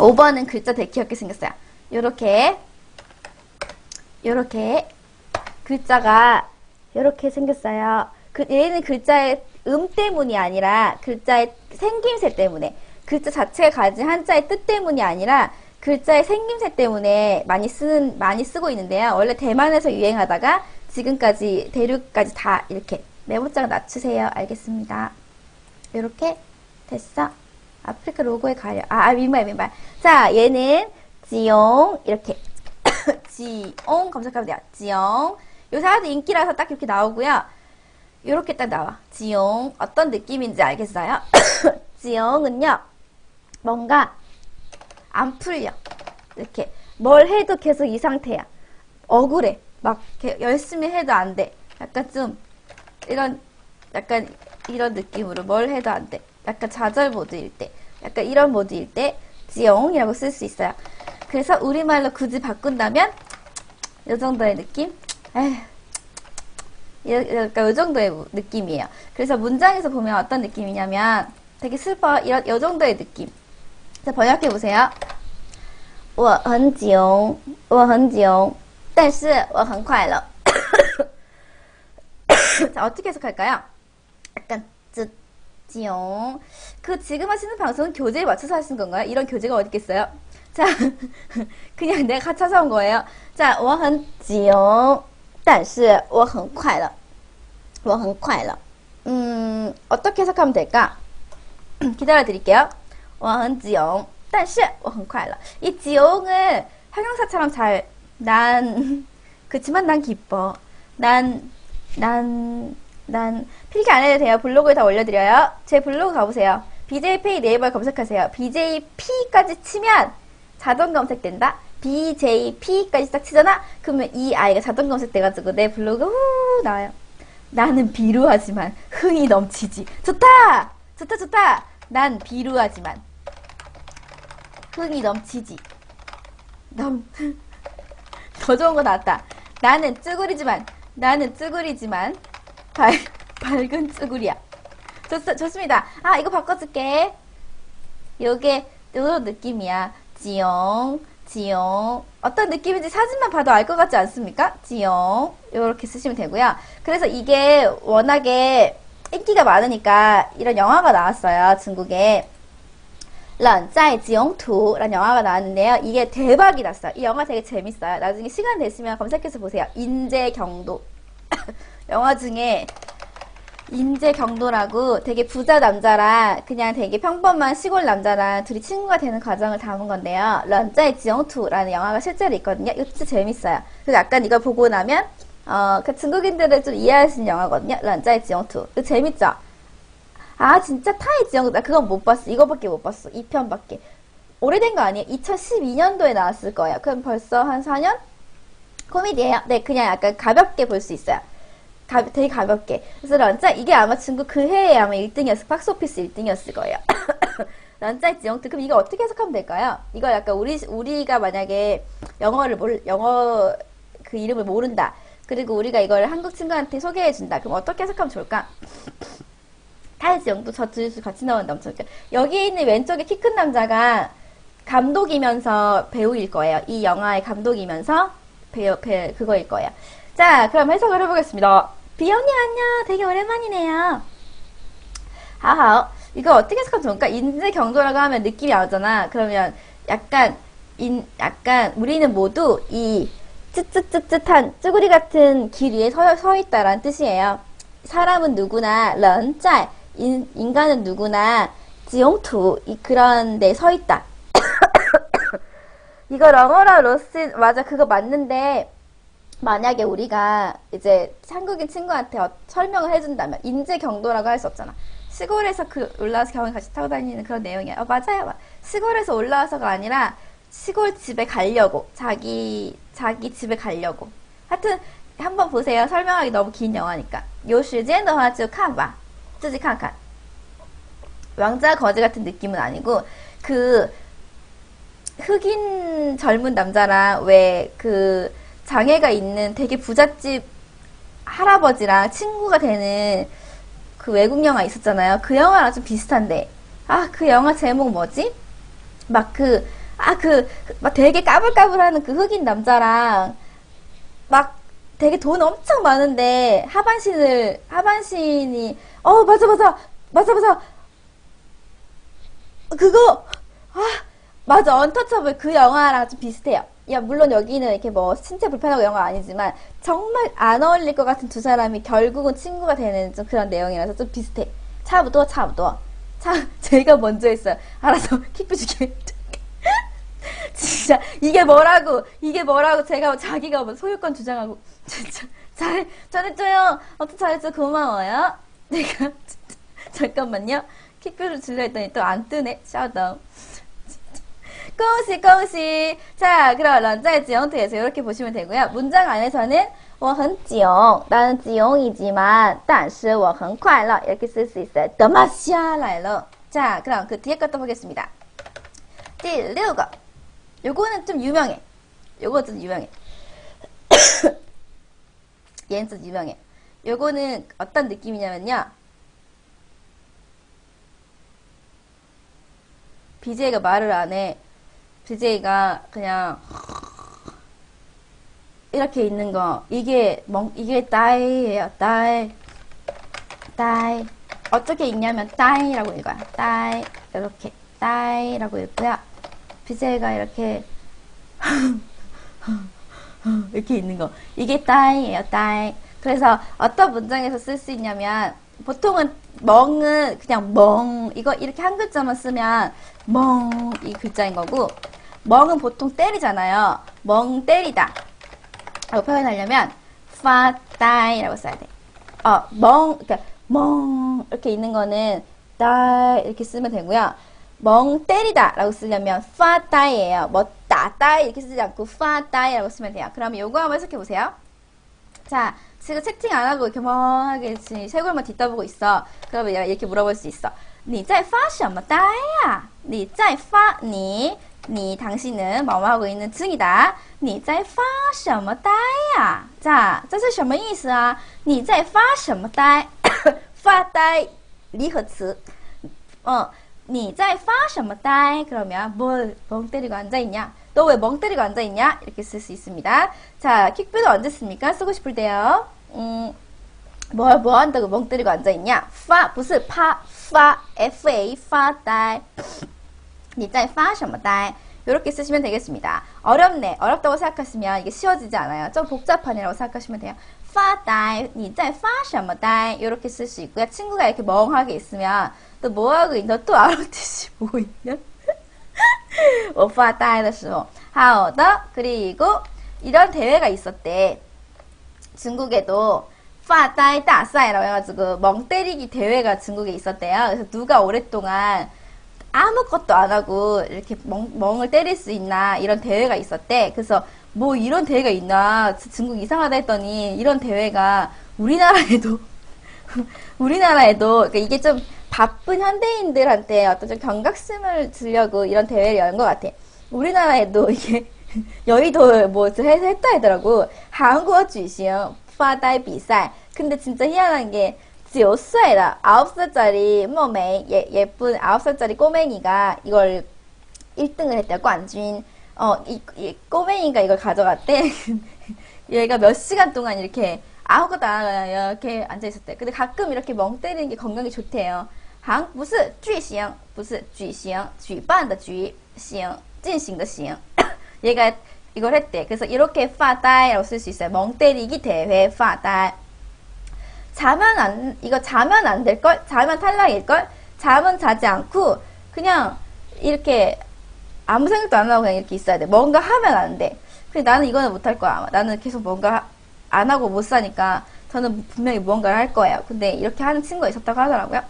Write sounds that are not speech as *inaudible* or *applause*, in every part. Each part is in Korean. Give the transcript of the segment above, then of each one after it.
5번은 글자 되게 귀엽게 생겼어요. 요렇게 요렇게 글자가 요렇게 생겼어요. 그 얘는 글자의 음 때문이 아니라 글자의 생김새 때문에 글자 자체가 가진 한자의 뜻 때문이 아니라 글자의 생김새 때문에 많이 쓰는 많이 쓰고 있는데요. 원래 대만에서 유행하다가 지금까지 대륙까지 다 이렇게 메모장 낮추세요. 알겠습니다. 이렇게 됐어. 아프리카 로고에 가려. 아, 아 민말 민말. 자, 얘는 지용 이렇게 *coughs* 지용 검색하면 돼요. 지용. 요새 아주 인기라서 딱 이렇게 나오고요. 이렇게 딱 나와. 지용 어떤 느낌인지 알겠어요? *coughs* 지용은요. 뭔가 안 풀려. 이렇게 뭘 해도 계속 이 상태야. 억울해. 막 열심히 해도 안 돼. 약간 좀 이런 약간 이런 느낌으로 뭘 해도 안 돼. 약간 좌절 모드일 때, 약간 이런 모드일 때 지용이라고 쓸 수 있어요. 그래서 우리말로 굳이 바꾼다면 이 정도의 느낌? 에휴. 약간 이 정도의 느낌이에요. 그래서 문장에서 보면 어떤 느낌이냐면 되게 슬퍼. 이런 이 정도의 느낌. 자, 번역해 보세요. 我很囧,我很囧,但是我很快乐. 자, *coughs* 어떻게 해석할까요? 약간 쯔,찌용. 그 지금 하시는 방송은 교재에 맞춰서 하신 건가요? 이런 교재가 어디 있겠어요? 자, *laughs* 그냥 내가 찾아온 거예요. 자, 我很囧,但是我很快乐.我很快乐. 음, 어떻게 해석하면 될까? *clears throat* 기다려 드릴게요. 我很囧,但是我很快乐. 이 지용을 형용사처럼 잘, 난, *laughs* 그치만 난 기뻐. 난, 난, 난, 필기 안 해도 돼요. 블로그에 다 올려드려요. 제 블로그 가보세요. BJP 네이버에 검색하세요. BJP까지 치면 자동 검색된다. BJP까지 딱 치잖아? 그러면 이 아이가 자동 검색돼가지고 내 블로그 후 나와요. 나는 비루하지만 흥이 넘치지. 좋다! 좋다, 좋다! 난 비루하지만 흥이 넘치지. 넘, *laughs* 더 좋은 거 나왔다. 나는 쭈구리지만, 나는 쭈구리지만, 밝, 밝은 쭈구리야. 좋, 좋습니다. 아, 이거 바꿔줄게. 요게, 요런 느낌이야. 지용, 지용. 어떤 느낌인지 사진만 봐도 알 것 같지 않습니까? 지용. 요렇게 쓰시면 되고요. 그래서 이게 워낙에 인기가 많으니까 이런 영화가 나왔어요. 중국에. 冷在지용투라는 영화가 나왔는데요. 이게 대박이 났어요. 이 영화 되게 재밌어요. 나중에 시간 되시면 검색해서 보세요. 인재경도. *laughs* 영화 중에 인재 경도라고 되게 부자 남자랑 그냥 되게 평범한 시골 남자랑 둘이 친구가 되는 과정을 담은 건데요. 런자의 지영투라는 영화가 실제로 있거든요. 이거 진짜 재밌어요. 그래서 약간 이걸 보고 나면 어, 그 중국인들을 좀 이해할 수 있는 영화거든요. 런자의 지영투. 이거 재밌죠? 아 진짜 타의 지영투. 나 그건 못 봤어. 이거밖에 못 봤어. 2편밖에. 오래된 거 아니에요? 2012년도에 나왔을 거예요. 그럼 벌써 한 4년? 코미디예요. 네, 그냥 약간 가볍게 볼 수 있어요. 가, 되게 가볍게 그래서 런짜 이게 아마 중국 그 해에 아마 1등이었을 박스오피스 1등이었을 거예요 *coughs* 런짜 지영트 그럼 이거 어떻게 해석하면 될까요 이거 약간 우리 우리가 만약에 영어를 몰 영어 그 이름을 모른다 그리고 우리가 이걸 한국 친구한테 소개해 준다 그럼 어떻게 해석하면 좋을까 타이지영도 저 둘이서 같이 나오는데 엄청 웃겨. 여기 있는 왼쪽에 키 큰 남자가 감독이면서 배우일 거예요. 이 영화의 감독이면서 배우, 배, 그거일 거예요. 자, 그럼 해석을 해보겠습니다. 비영님 안녕. 되게 오랜만이네요. 하하. 이거 어떻게 해석하면 좋을까? 인재 경도라고 하면 느낌이 나오잖아. 그러면 약간, 인, 약간, 우리는 모두 이 쯧쯧쯧쯧한 쭈구리 같은 길 위에 서, 서 있다라는 뜻이에요. 사람은 누구나 런짤 인, 인간은 누구나 지용투 이 그런 데 서 있다. *coughs* 이거 렁어라 로스 맞아 그거 맞는데 만약에 우리가 이제 한국인 친구한테 어, 설명을 해준다면 인재 경도라고 할 수 없잖아. 시골에서 그 올라와서 경을 같이 타고 다니는 그런 내용이야. 어, 맞아요. 시골에서 올라와서가 아니라 시골 집에 가려고 자기 자기 집에 가려고. 하여튼 한번 보세요. 설명하기 너무 긴 영화니까. 有时间的话就看吧.自己看看. 왕자 거지 같은 느낌은 아니고 그 흑인 젊은 남자랑 왜 그 장애가 있는 되게 부잣집 할아버지랑 친구가 되는 그 외국 영화 있었잖아요. 그 영화랑 좀 비슷한데. 아, 그 영화 제목 뭐지? 막 그 아, 그, 그, 막 되게 까불까불하는 그 흑인 남자랑, 막 되게 돈 엄청 많은데, 하반신을, 하반신이, 어, 맞아, 맞아, 맞아, 맞아. 그거, 아, 맞아, 언터처블 그 영화랑 좀 비슷해요. 야, 물론 여기는 이렇게 뭐, 신체 불편하고 영화 아니지만, 정말 안 어울릴 것 같은 두 사람이 결국은 친구가 되는 좀 그런 내용이라서 좀 비슷해. 차부도, 차부도. 차, *laughs* 제가 먼저 했어요. 알아서 *laughs* 킥뷰 줄게. *laughs* 진짜 이게 뭐라고 이게 뭐라고 제가 자기가 뭐 소유권 주장하고 진짜 잘 잘했죠요 어떻게 잘했죠 고마워요 내가 잠깐만요 킥뷰를 줄려 했더니 또 안 뜨네 샤다운 恭喜恭喜자 그럼 런자의 지용트에서 이렇게 보시면 되고요 문장 안에서는 我很囧 나는 지용이지만 但是我很快乐 이렇게 쓸 수 있어요 더마샤 라일러 자 그럼 그 뒤에 것도 보겠습니다 第六个 요거는 좀 유명해. 요거 좀 유명해. *coughs* 얘는 좀 유명해. 요거는 어떤 느낌이냐면요. BJ가 말을 안 해. BJ가 그냥 이렇게 있는 거. 이게 멍 이게 따이예요. 따이. 따이. 어떻게 읽냐면 따이라고 읽어요. 따이. 이렇게 따이라고 읽고요. BJ가 이렇게 *laughs* 이렇게 있는 거 이게 따이예요 따이 그래서 어떤 문장에서 쓸 수 있냐면 보통은 멍은 그냥 멍 이거 이렇게 한 글자만 쓰면 멍 이 글자인 거고 멍은 보통 때리잖아요 멍 때리다 라고 표현하려면 파 따이라고 써야 돼 어, 멍, 그러니까 멍 이렇게 있는 거는 따 이렇게 쓰면 되고요. 멍 때리다 라고 쓰려면 파따이에요. 뭐 따따이 이렇게 쓰지 않고 파따이라고 쓰면 돼요. 그럼 요거 한번 해석해 보세요. 자, 지금 채팅 안 하고 이렇게 멍하게 지금 쇄골만 뒤따보고 있어. 그러면 얘가 이렇게 물어볼 수 있어. 你在发什么呆呀?你在发你 你 당신은 뭐뭐 하고 있는 중이다. 你在发什么呆呀? 자, 这是什么意思啊?你在发什么呆?发呆*coughs* 离合词. 어, 你在发什么呆? 그러면 뭘 멍 때리고 앉아 있냐? 너 왜 멍 때리고 앉아 있냐? 이렇게 쓸 수 있습니다. 자, 킥뷰는 언제 씁니까? 쓰고 싶을 때요. 음, 뭐, 뭐 한다고 멍 때리고 앉아 있냐? 파, 不是 파, 파, fa, 发呆. 你在发什么呆? 이렇게 쓰시면 되겠습니다. 어렵네. 어렵다고 생각하시면 이게 쉬워지지 않아요. 좀 복잡하네라고 생각하시면 돼요. 发呆,你在发什么呆? 이렇게 쓸 수 있고요. 친구가 이렇게 멍하게 있으면 또 뭐하고 있나? 또 알아듣지 *laughs* 뭐 있냐? 我发呆的时候. 好的. 그리고 이런 대회가 있었대. 중국에도 파다이 다사이라고 해가지고 멍 때리기 대회가 중국에 있었대요. 그래서 누가 오랫동안 아무것도 안 하고 이렇게 멍, 멍을 때릴 수 있나 이런 대회가 있었대. 그래서 뭐 이런 대회가 있나 중국 이상하다 했더니 이런 대회가 우리나라에도 *laughs* 우리나라에도 그러니까 이게 좀 바쁜 현대인들한테 어떤 좀 경각심을 주려고 이런 대회를 연 것 같아. 우리나라에도 이게 *laughs* 여의도 뭐 해서 했다 하더라고. 한국어 주시응 파다이 비赛. 근데 진짜 희한한 게 9岁的 9살짜리 뭐메 예, 예쁜 9살짜리 꼬맹이가 이걸 1등을 했대요.冠军. 어, 이, 이 꼬맹이가 이걸 가져갔대. *laughs* 얘가 몇 시간 동안 이렇게 아무것도 안 하고 이렇게 앉아 있었대. 근데 가끔 이렇게 멍 때리는 게 건강에 좋대요. 行不是举行,不是举行,举办的举行,进行的行. *coughs* 얘가 이걸 했대. 그래서 이렇게 파다이라고 쓸 수 있어요. 멍 때리기 대회 파다이. 자면 안 이거 자면 안 될 걸? 자면 탈락일 걸? 잠은 자지 않고 그냥 이렇게 아무 생각도 안 하고 그냥 이렇게 있어야 돼. 뭔가 하면 안 돼. 근데 나는 이거는 못할 거야. 아마. 나는 계속 뭔가 안 하고 못 사니까 저는 분명히 무언가를 할 거예요. 근데 이렇게 하는 친구가 있었다고 하더라고요.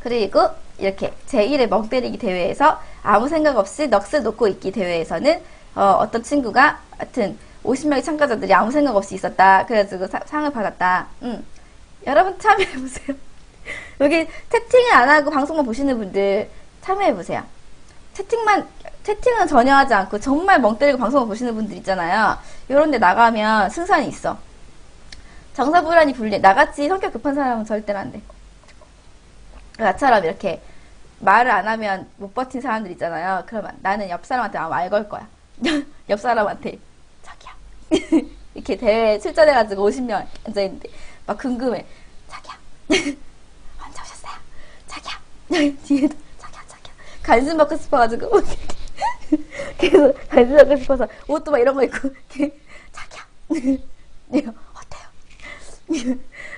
그리고 이렇게 제1회 멍 때리기 대회에서 아무 생각 없이 넋을 놓고 있기 대회에서는 어, 떤 친구가 하여튼 50명의 참가자들이 아무 생각 없이 있었다. 그래가지고 사- 상을 받았다. 음. 여러분 참여해보세요. *laughs* 여기 채팅을 안 하고 방송만 보시는 분들 참여해보세요. 채팅만, 채팅은 전혀 하지 않고 정말 멍 때리고 방송을 보시는 분들 있잖아요. 요런 데 나가면 승산이 있어. 정사불안이 불리. 나같이 성격 급한 사람은 절대로 안 돼. 나처럼 이렇게 말을 안 하면 못 버틴 사람들 있잖아요. 그러면 나는 옆 사람한테 말 걸 거야. *laughs* 옆 사람한테 *laughs* 이렇게 대회 출전해가지고 50명 앉아있는데 막 궁금해 자기야 *laughs* 언제 오셨어요? 자기야 *laughs* 뒤에도 자기야 자기야 관심 받고 싶어가지고 계속 관심 받고 싶어서 옷도 막 이런 거 입고 자기야 어때요?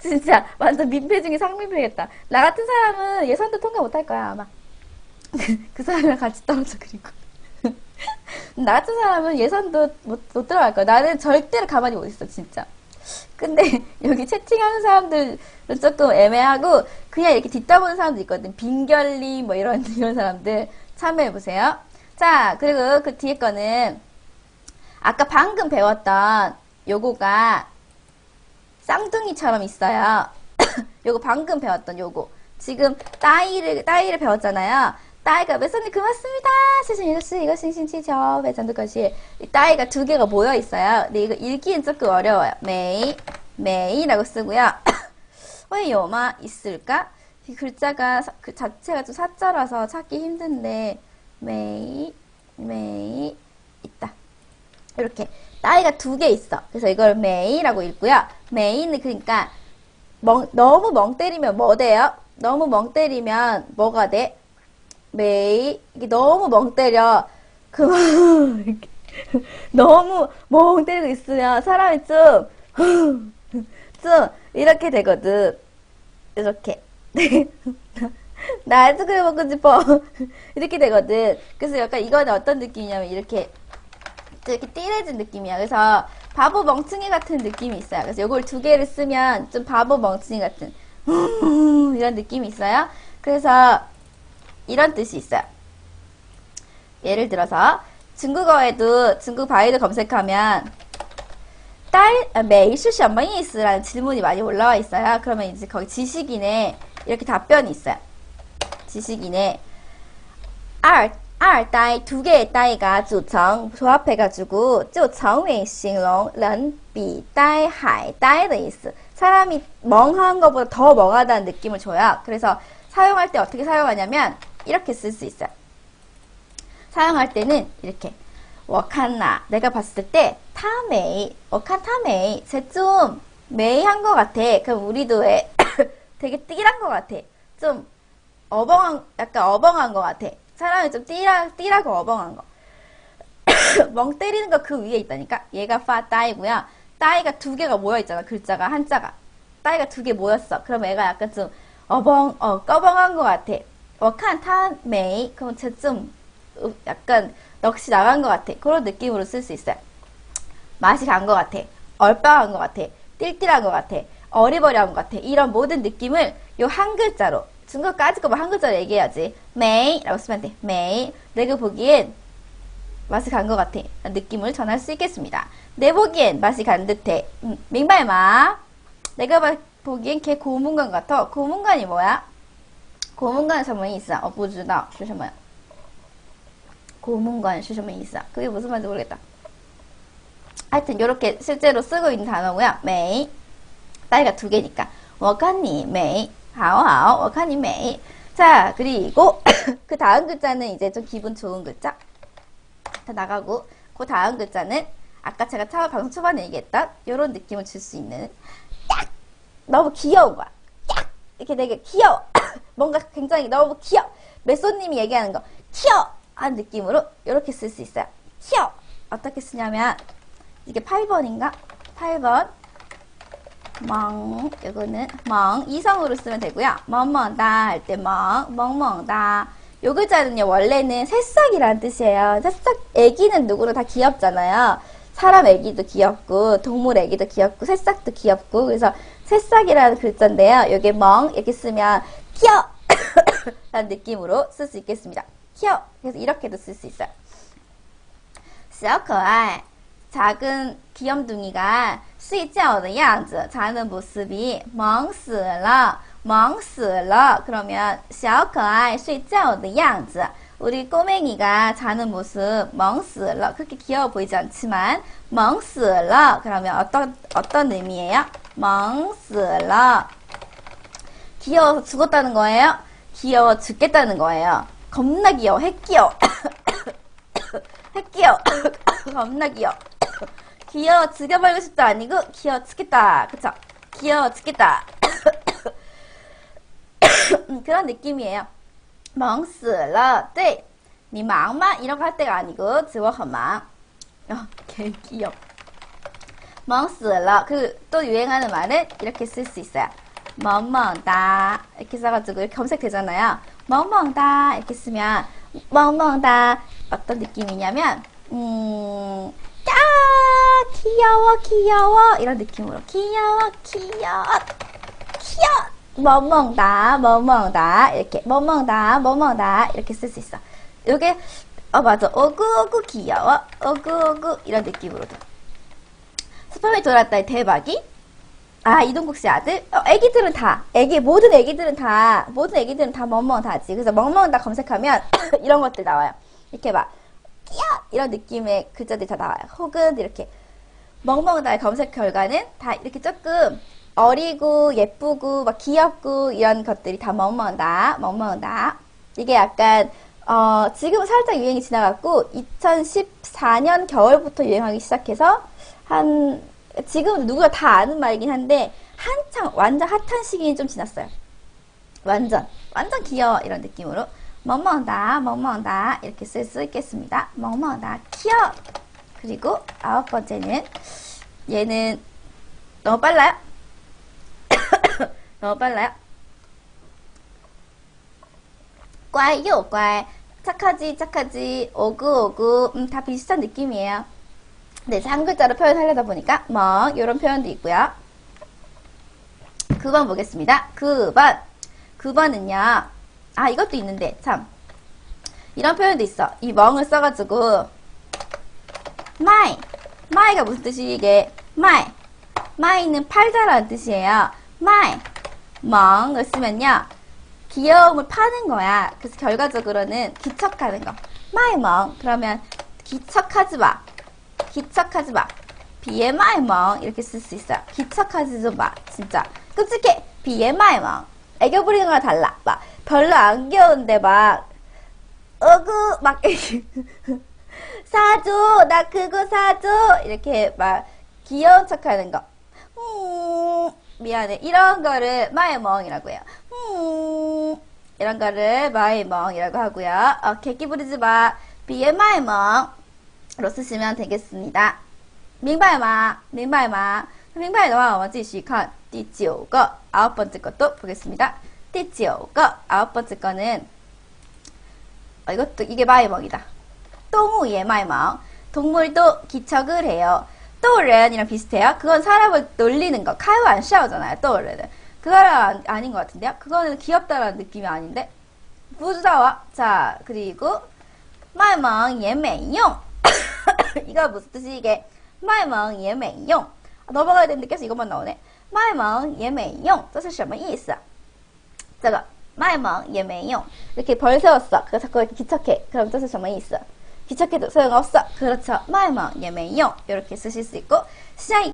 진짜 완전 민폐 중에 상민폐겠다. 나 같은 사람은 예선도 통과 못할 거야 아마. 그 사람이랑 같이 떨어져 그리고. 나 같은 사람은 예선도 못, 못 들어갈 거야. 나는 절대로 가만히 못 있어 진짜. 근데 *laughs* 여기 채팅하는 사람들은 조금 애매하고 그냥 이렇게 뒷다보는 사람도 있거든. 빈결리 뭐 이런 *laughs* 이런 사람들 참여해 보세요. 자 그리고 그 뒤에 거는 아까 방금 배웠던 요거가 쌍둥이처럼 있어요. *coughs* 요거 방금 배웠던 요거. 지금 따이를 따이를 배웠잖아요. 따이가 메선님 고맙습니다. 세상 이것이 이거 싱싱치죠. 매장도 것이 이 따이가 두 개가 모여 있어요. 근데 이거 읽기는 조금 어려워요. 메이 메이라고 쓰고요. *coughs* 왜 요마 있을까? 이 글자가 사- 그 자체가 좀 사자라서 찾기 힘든데 메이 메이 있다. 이렇게 따위가 두 개 있어. 그래서 이걸 메이라고 읽고요. 메이는 그러니까 멍, 너무 멍 때리면 뭐 돼요? 너무 멍 때리면 뭐가 돼? 메이 너무 멍 때려. 그만 *laughs* 너무 멍 때리고 있으면 사람이 좀좀 *laughs* 이렇게 되거든. 이렇게. *laughs* 나 아이스크림 먹고 싶어. 이렇게 되거든. 그래서 약간 이거는 어떤 느낌이냐면 이렇게 좀 이렇게 띠래진 느낌이야. 그래서 바보 멍충이 같은 느낌이 있어요. 그래서 이걸 두 개를 쓰면 좀 바보 멍충이 같은 이런 느낌이 있어요. 그래서 이런 뜻이 있어요. 예를 들어서 중국어에도 중국 바이를 검색하면 딸 아, 매일 수시 엄마이스라는 질문이 많이 올라와 있어요. 그러면 이제 거기 지식인에 이렇게 답변이 있어요. 지식인에 알, 알, 따이 두 개의 따이가 조청 조합해가지고 조청의 싱롱 런비 따이 하이 따이의 이스 사람이 멍한 것보다 더 멍하다는 느낌을 줘요. 그래서 사용할 때 어떻게 사용하냐면 이렇게 쓸 수 있어요. 사용할 때는 이렇게 워칸나 내가 봤을 때 타메이 워칸 타메이 쟤좀 메이한 것 같아. 그럼 우리도 왜 *coughs* 되게 띠란 것 같아. 좀 어벙한 약간 어벙한 것 같아. 사람이 좀 띠라 띠라고 어벙한 거. *coughs* 멍 때리는 거 그 위에 있다니까. 얘가 파 따이고요. 따이가 두 개가 모여 있잖아. 글자가 한자가. 따이가 두 개 모였어. 그럼 얘가 약간 좀 어벙 어 꺼벙한 것 같아. 我看他 메이 그럼 쟤좀 약간 넋이 나간 것 같아. 그런 느낌으로 쓸 수 있어요. 맛이 간 것 같아. 얼빵한 것 같아. 띨띨한 것 같아. 어리버리한 것 같아. 이런 모든 느낌을 요 한 글자로 중국까지 거만 한 글자로 얘기해야지. 메이라고 쓰면 돼. 메이. 내가 보기엔 맛이 간 것 같아. 느낌을 전할 수 있겠습니다. 내 보기엔 맛이 간 듯해. 음, 민발마. 내가 봐- 보기엔 걔 고문관 같아. 고문관이 뭐야? 고문관 什么意思啊?我不知道是什么呀? 고문관 是什么意思啊? 그게 무슨 말인지 모르겠다. 하여튼 이렇게 실제로 쓰고 있는 단어고요. 메이. 따위가 두 개니까. 我看你美. 好好.我看你美. 자, 그리고 *coughs* 그 다음 글자는 이제 좀 기분 좋은 글자. 다 나가고 그 다음 글자는 아까 제가 처음 방송 초반에 얘기했던 이런 느낌을 줄 수 있는 딱 너무 귀여운 거야. 딱 이렇게 되게 귀여워. 뭔가 굉장히 너무 귀여워. 메소님이 얘기하는 거 귀여워 한 느낌으로 이렇게 쓸 수 있어요. 귀여워. 어떻게 쓰냐면 이게 8번인가? 8번 멍 이거는 멍 이성으로 쓰면 되고요. 멍멍다 할 때 멍, 멍멍다 요 글자는요 원래는 새싹이라는 뜻이에요. 새싹 애기는 누구나 다 귀엽잖아요. 사람 애기도 귀엽고 동물 애기도 귀엽고 새싹도 귀엽고 그래서 새싹이라는 글자인데요. 여기 멍 이렇게 쓰면 귀여 *coughs* 라는 느낌으로 쓸 수 있겠습니다. 귀여 그래서 이렇게도 쓸 수 있어요. 小可爱 작은 귀염둥이가 睡觉的样子 자는 모습이 忙死了忙死了 그러면 小可爱睡觉的样子 우리 꼬맹이가 자는 모습 忙死了 그렇게 귀여워 보이지 않지만 忙死了 그러면 어떤 어떤 의미예요? 忙死了 귀여워서 죽었다는 거예요? 귀여워 죽겠다는 거예요. 겁나 귀여워. 핵귀여워. 핵귀여워. *coughs* *coughs* 겁나 귀여워. 귀여워 죽여버리고 싶도 아니고 귀여워 죽겠다. 그쵸? 귀여워 죽겠다. *coughs* 음, 그런 느낌이에요. 忙死了. 네. 你忙吗? 이런 거 할 때가 아니고 我很忙. 어, 개 귀여워. 忙死了. 그 또 유행하는 말은 이렇게 쓸 수 있어요. 멍멍다. 이렇게 써가지고 이렇게 검색되잖아요. 멍멍다. 이렇게 쓰면 멍멍다. 어떤 느낌이냐면 음, 야 귀여워 귀여워. 이런 느낌으로. 귀여워 귀여워. 귀여워. 멍멍다 멍멍다. 이렇게. 멍멍다 멍멍다. 이렇게 쓸 수 있어. 요게 어 맞아. 오구오구 귀여워. 오구오구. 이런 느낌으로도. 스팸이 돌았다의 대박이 아 이동국 씨 아들? 어, 애기들은 다. 애기 모든 애기들은 다 모든 애기들은 다 멍멍 다지. 그래서 멍멍 다 검색하면 *coughs* 이런 것들 나와요. 이렇게 막 끼야! 이런 느낌의 글자들이 다 나와요. 혹은 이렇게 멍멍 다의 검색 결과는 다 이렇게 조금 어리고 예쁘고 막 귀엽고 이런 것들이 다 멍멍다 멍멍다. 이게 약간 어, 지금 살짝 유행이 지나갔고 2014년 겨울부터 유행하기 시작해서 한 지금 누구나 다 아는 말이긴 한데 한창 완전 핫한 시기는 좀 지났어요. 완전 완전 귀여워 이런 느낌으로 멍멍다 멍멍다 이렇게 쓸 수 있겠습니다. 멍멍다 귀여워 그리고 아홉 번째는 얘는 너무 빨라요? *coughs* 너무 빨라요? 꽈요 꽈 착하지 착하지 오구오구 음, 다 비슷한 느낌이에요. 네, 한 글자로 표현하려다 보니까 멍 이런 표현도 있고요. 9번 보겠습니다. 9번 9번은요. 아 이것도 있는데 참 이런 표현도 있어. 이 멍을 써가지고 마이 마이가 무슨 뜻이 이게 마이 마이는 팔자라는 뜻이에요. 마이 멍을 쓰면요. 귀여움을 파는 거야. 그래서 결과적으로는 기척하는 거. 마이멍. 그러면 기척하지 마. 기척하지 마. BMI멍. 이렇게 쓸 수 있어요. 기척하지 좀 마. 진짜. 끔찍해. BMI멍. 애교 부리는 거랑 달라. 막, 별로 안 귀여운데 막, 어구, 막, *laughs* 사줘. 나 그거 사줘. 이렇게 막, 귀여운 척 하는 거. 음, 미안해. 이런 거를 마이멍이라고 해요. 음, 이런 거를 마이멍이라고 하고요. 어, 개끼 부리지 마. BMI멍으 로 쓰시면 되겠습니다. 明白吗?明白吗?明白的话,我们继续看第九个 아홉 번째 것도 보겠습니다. 第九个 아홉 번째 거는 어, 이것도 이게 마이멍이다. 똥우의 마이멍. 동물도 기척을 해요. 또른이랑 비슷해요. 그건 사람을 놀리는 거. 카유 안 샤오잖아요. 또른은. 그거랑 아, 아닌 것 같은데요. 그거는 귀엽다라는 느낌이 아닌데. 부주다와. 자, 그리고 마이멍 예매용. *coughs* 이거 무슨 뜻이 이게? 마이멍 예매용. 넘어가야 되는데 계속 이것만 나오네. 마이멍 예매용. 这是什么意思?这个 마이멍 예매용. 이렇게 벌 세웠어. 그래서 자꾸 이렇게 기척해. 그럼 这是什么意思? 기척해도 소용없어. 그렇죠. 마이멍 예매용. 이렇게 쓰실 수 있고 시장